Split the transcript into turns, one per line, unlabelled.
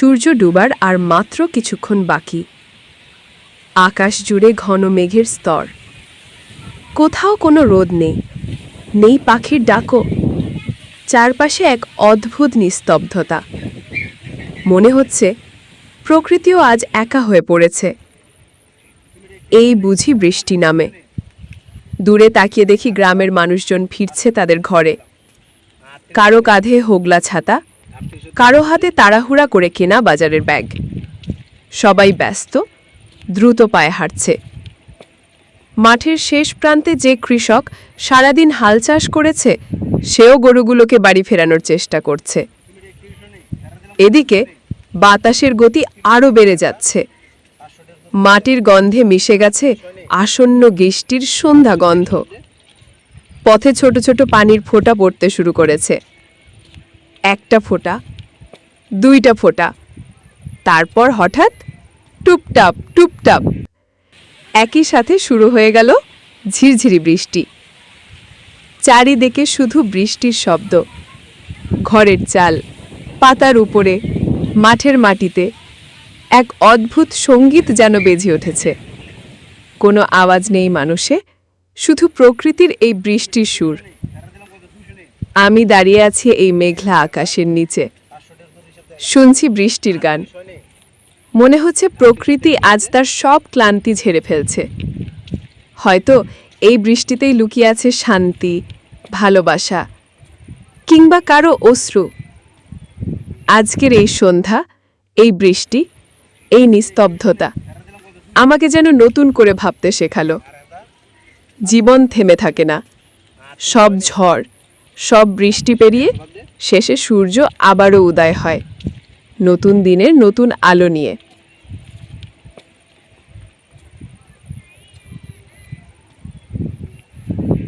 সূর্য ডুবার আর মাত্র কিছুক্ষণ বাকি। আকাশ জুড়ে ঘন মেঘের স্তর। কোথাও কোনো রোদ নেই। নেই পাখির ডাকও চারপাশে এক অদ্ভুত নিস্তব্ধতা। মনে হচ্ছে প্রকৃতিও আজ একা হয়ে পড়েছে। এই বুঝি বৃষ্টি নামে। দূরে তাকিয়ে দেখি গ্রামের মানুষজন ফিরছে তাদের ঘরে। কারও কাঁধে হোগলা ছাতা কারও হাতে তাড়াহুড়া করে কেনা বাজারের ব্যাগ। সবাই ব্যস্ত, দ্রুত পায়ে হাঁটছে। মাঠের শেষ প্রান্তে যে কৃষক সারাদিন হাল চাষ করেছে, সেও গরুগুলোকে বাড়ি ফেরানোর চেষ্টা করছে। এদিকে বাতাসের গতি আরও বেড়ে যাচ্ছে। মাটির গন্ধে মিশে গেছে আসন্ন বৃষ্টির সন্ধ্যা গন্ধ। পথে ছোট ছোট পানির ফোঁটা পড়তে শুরু করেছে। একটা ফোঁটা, দুইটা ফোঁটা, তারপর হঠাৎ টুপটাপ টুপটাপ। একই সাথে শুরু হয়ে গেল ঝিরঝিরি বৃষ্টি। চারিদিকে শুধু বৃষ্টির শব্দ। ঘরের চাল, পাতার উপরে, মাঠের মাটিতে এক অদ্ভুত সংগীত যেন বেজে উঠেছে। কোনো আওয়াজ নেই মানুষে, শুধু প্রকৃতির এই বৃষ্টির সুর। আমি দাঁড়িয়ে আছি এই মেঘলা আকাশের নিচে। শুনছি বৃষ্টির গান। মনে হচ্ছে প্রকৃতি আজ তার সব ক্লান্তি ঝেড়ে ফেলছে। হয়তো এই বৃষ্টিতেই লুকিয়ে আছে শান্তি, ভালোবাসা, কিংবা কারও অশ্রু। আজকের এই সন্ধ্যা, এই বৃষ্টি, এই নিস্তব্ধতা আমাকে যেন নতুন করে ভাবতে শেখালো। জীবন থেমে থাকে না। সব ঝড় সব বৃষ্টি পেরিয়ে শেষে সূর্য আবারও উদয় হয়। নতুন দিনের নতুন আলো নিয়ে।